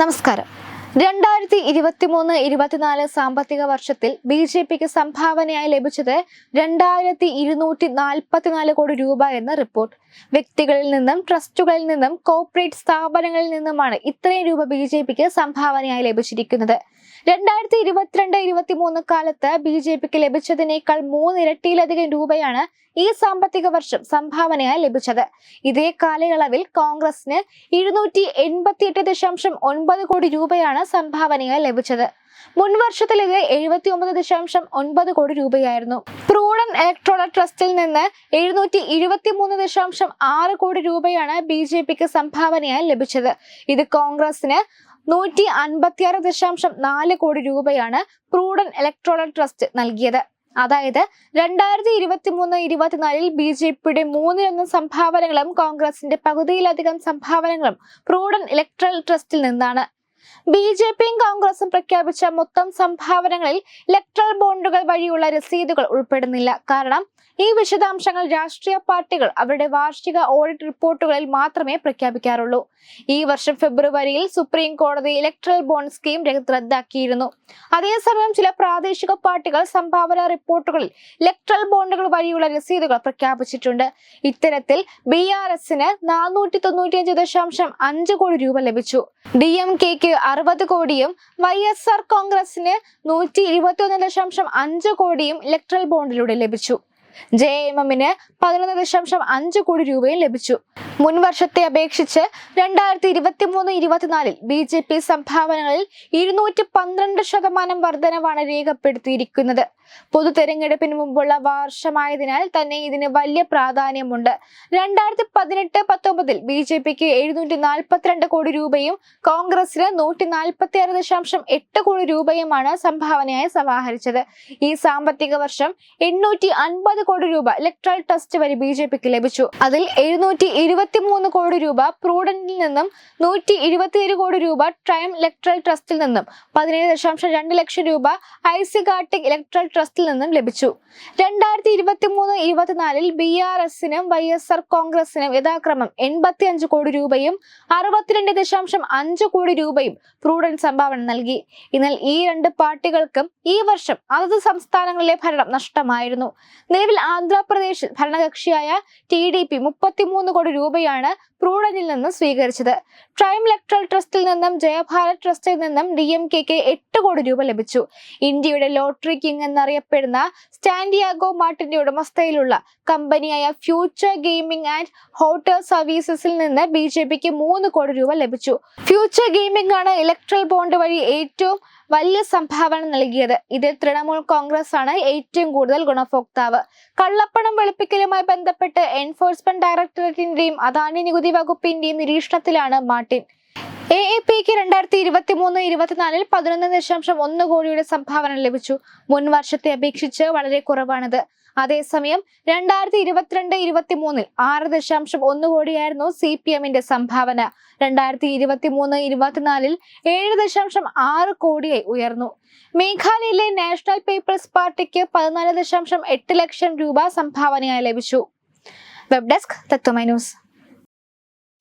നമസ്കാരം. രണ്ടായിരത്തി ഇരുപത്തി മൂന്ന് ഇരുപത്തിനാല് സാമ്പത്തിക വർഷത്തിൽ ബി ജെ പിക്ക് സംഭാവനയായി ലഭിച്ചത് രണ്ടായിരത്തി ഇരുന്നൂറ്റി നാൽപ്പത്തിനാല് കോടി രൂപ എന്ന റിപ്പോർട്ട്. വ്യക്തികളിൽ നിന്നും ട്രസ്റ്റുകളിൽ നിന്നും കോർപ്പറേറ്റ് സ്ഥാപനങ്ങളിൽ നിന്നുമാണ് ഇത്രയും രൂപ ബി ജെ പിക്ക് സംഭാവനയായി ലഭിച്ചിരിക്കുന്നത്. രണ്ടായിരത്തി ഇരുപത്തിരണ്ട് ഇരുപത്തി മൂന്ന് കാലത്ത് ബി ജെ പിക്ക് ലഭിച്ചതിനേക്കാൾ മൂന്നിരട്ടിയിലധികം രൂപയാണ് ഈ സാമ്പത്തിക വർഷം സംഭാവനയായി ലഭിച്ചത്. ഇതേ കാലയളവിൽ കോൺഗ്രസിന് ഇരുന്നൂറ്റി എൺപത്തിയെട്ട് ദശാംശം ഒൻപത് കോടി രൂപയാണ് സംഭാവനയായി ലഭിച്ചത്. മുൻ വർഷത്തിൽ ഇത് എഴുപത്തി ഒമ്പത് ദശാംശം ഒൻപത് കോടി രൂപയായിരുന്നു. പ്രൂഡൻ ഇലക്ട്രോള ട്രസ്റ്റിൽ നിന്ന് എഴുന്നൂറ്റി ഇരുപത്തി മൂന്ന് ദശാംശം ആറ് കോടി രൂപയാണ് ബി ജെ പിക്ക് സംഭാവനയായി ലഭിച്ചത്. ഇത് കോൺഗ്രസിന് നൂറ്റി അൻപത്തിയാറ് ദശാംശം നാല് കോടി രൂപയാണ് പ്രൂഡൻ ഇലക്ട്രോള ട്രസ്റ്റ് നൽകിയത്. അതായത് രണ്ടായിരത്തി ഇരുപത്തി മൂന്ന് ഇരുപത്തിനാലിൽ ബി ജെ പിയുടെ മൂന്നിലൊന്ന് സംഭാവനകളും കോൺഗ്രസിന്റെ പകുതിയിലധികം സംഭാവനകളും പ്രൂഡൻ ഇലക്ട്രൽ ട്രസ്റ്റിൽ നിന്നാണ്. ബി ജെ പിയും കോൺഗ്രസും പ്രഖ്യാപിച്ച മൊത്തം സംഭാവനകളിൽ ഇലക്ട്രൽ ബോണ്ടുകൾ വഴിയുള്ള രസീതുകൾ ഉൾപ്പെടുന്നില്ല. കാരണം ഈ വിശദാംശങ്ങൾ രാഷ്ട്രീയ പാർട്ടികൾ അവരുടെ വാർഷിക ഓഡിറ്റ് റിപ്പോർട്ടുകളിൽ മാത്രമേ പ്രഖ്യാപിക്കാറുള്ളൂ. ഈ വർഷം ഫെബ്രുവരിയിൽ സുപ്രീം കോടതി ഇലക്ട്രൽ ബോണ്ട് സ്കീം റദ്ദാക്കിയിരുന്നു. അതേസമയം ചില പ്രാദേശിക പാർട്ടികൾ സംഭാവന റിപ്പോർട്ടുകളിൽ ഇലക്ട്രൽ ബോണ്ടുകൾ വഴിയുള്ള രസീതുകൾ പ്രഖ്യാപിച്ചിട്ടുണ്ട്. ഇത്തരത്തിൽ ബി ആർ എസിന് നാനൂറ്റി തൊണ്ണൂറ്റിയഞ്ച് ദശാംശം അഞ്ച് കോടി രൂപ ലഭിച്ചു. ഡി എം കെക്ക് അറുപത് കോടിയും വൈ എസ് ആർ കോൺഗ്രസിന് നൂറ്റി ഇരുപത്തി ഒന്ന് ദശാംശം അഞ്ച് കോടിയും ഇലക്ട്രൽ ബോണ്ടിലൂടെ ലഭിച്ചു. ജെ എം എമ്മിന് പതിനൊന്ന് ദശാംശം അഞ്ച് കോടി രൂപയും ലഭിച്ചു. മുൻ വർഷത്തെ അപേക്ഷിച്ച് രണ്ടായിരത്തി ഇരുപത്തി മൂന്ന് ഇരുപത്തിനാലിൽ ബി ജെ പി സംഭാവനകളിൽ ഇരുന്നൂറ്റി പന്ത്രണ്ട് ശതമാനം വർധനവാണ് രേഖപ്പെടുത്തിയിരിക്കുന്നത്. പൊതു തെരഞ്ഞെടുപ്പിന് മുമ്പുള്ള വർഷമായതിനാൽ തന്നെ ഇതിന് വലിയ പ്രാധാന്യമുണ്ട്. രണ്ടായിരത്തി പതിനെട്ട് പത്തൊമ്പതിൽ ബി ജെ പിക്ക് എഴുന്നൂറ്റി നാൽപ്പത്തിരണ്ട് കോടി രൂപയും കോൺഗ്രസിന് നൂറ്റി നാൽപ്പത്തി ആറ് ദശാംശം എട്ട് കോടി രൂപയുമാണ് സംഭാവനയായി സമാഹരിച്ചത്. ഈ സാമ്പത്തിക വർഷം എണ്ണൂറ്റി അൻപത് കോടി രൂപ ഇലക്ട്രൽ ട്രസ്റ്റ് വഴി ബി ജെ പിക്ക് ലഭിച്ചു. അതിൽ എഴുന്നൂറ്റി ഇരുപത്തി മൂന്ന് കോടി രൂപ പ്രൂഡന്റിൽ നിന്നും നൂറ്റി ഇരുപത്തിയേഴ് കോടി രൂപ ട്രൈം ഇലക്ട്രൽ ട്രസ്റ്റിൽ നിന്നും പതിനേഴ് ദശാംശം രണ്ട് ലക്ഷം രൂപ ഐസിഗാട്ടിക് ഇലക്ട്രൽ ട്രസ്റ്റിൽ നിന്നും ലഭിച്ചു. രണ്ടായിരത്തി ഇരുപത്തി മൂന്ന് ഇരുപത്തിനാലിൽ ബി ആർ എസിനും വൈ എസ് ആർ കോൺഗ്രസിനും യഥാക്രമം എൺപത്തി അഞ്ച് കോടി രൂപയും അറുപത്തിരണ്ട് ദശാംശം അഞ്ച് കോടി രൂപയും പ്രൂഡന്റ് സംഭാവന നൽകി. എന്നാൽ ഈ രണ്ട് പാർട്ടികൾക്കും ഈ വർഷം അതത് സംസ്ഥാനങ്ങളിലെ ഭരണം നഷ്ടമായിരുന്നു. നിലവിൽ ആന്ധ്രാപ്രദേശിൽ ഭരണകക്ഷിയായ ടി ഡി പി മുപ്പത്തിമൂന്ന് കോടി രൂപയാണ് പ്രൂഡനിൽ നിന്ന് സ്വീകരിച്ചത്. ട്രൈം ഇലക്ട്രൽ ട്രസ്റ്റിൽ നിന്നും ജയഭാരത് ട്രസ്റ്റിൽ നിന്നും ഡി എം കെക്ക് എട്ട് കോടി രൂപ ലഭിച്ചു. ഇന്ത്യയുടെ ലോട്ടറി കിങ് എന്നറിയപ്പെടുന്ന സ്റ്റാൻഡിയാഗോ മാർട്ടിന്റെ ഉടമസ്ഥയിലുള്ള കമ്പനിയായ ഫ്യൂച്ചർ ഗെയിമിംഗ് ആൻഡ് ഹോട്ടൽ സർവീസസിൽ നിന്ന് ബി ജെ പിക്ക് മൂന്ന് കോടി രൂപ ലഭിച്ചു. ഫ്യൂച്ചർ ഗെയിമിംഗ് ആണ് ഇലക്ട്രൽ ബോണ്ട് വഴി ഏറ്റവും വലിയ സംഭാവന നൽകിയത്. ഇതിൽ തൃണമൂൽ കോൺഗ്രസ് ആണ് ഏറ്റവും കൂടുതൽ ഗുണഭോക്താവ്. കള്ളപ്പണം വെളുപ്പിക്കലുമായി ബന്ധപ്പെട്ട് എൻഫോഴ്സ്മെന്റ് ഡയറക്ടറേറ്റിന്റെയും അദാനി നികുതി വകുപ്പിന്റെ നിരീക്ഷണത്തിലാണ് മാർട്ടിൻ. എ എ പിക്ക് രണ്ടായിരത്തി ഇരുപത്തി മൂന്ന് ഇരുപത്തിനാലിൽ പതിനൊന്ന് ദശാംശം ഒന്ന് കോടിയുടെ സംഭാവന ലഭിച്ചു. മുൻ വർഷത്തെ അപേക്ഷിച്ച് വളരെ കുറവാണിത്. അതേസമയം രണ്ടായിരത്തി ഇരുപത്തിരണ്ട് ഇരുപത്തി മൂന്നിൽ ആറ് ദശാംശം ഒന്ന് കോടിയായിരുന്നു സി പി എമ്മിന്റെ സംഭാവന. രണ്ടായിരത്തി ഇരുപത്തി മൂന്ന് ഇരുപത്തിനാലിൽ ഏഴ് ദശാംശം ആറ് കോടിയായി ഉയർന്നു. മേഘാലയയിലെ നാഷണൽ പീപ്പിൾസ് പാർട്ടിക്ക് പതിനാല് ദശാംശം എട്ട് ലക്ഷം രൂപ സംഭാവനയായി ലഭിച്ചു. Web desk Tatwamayi news.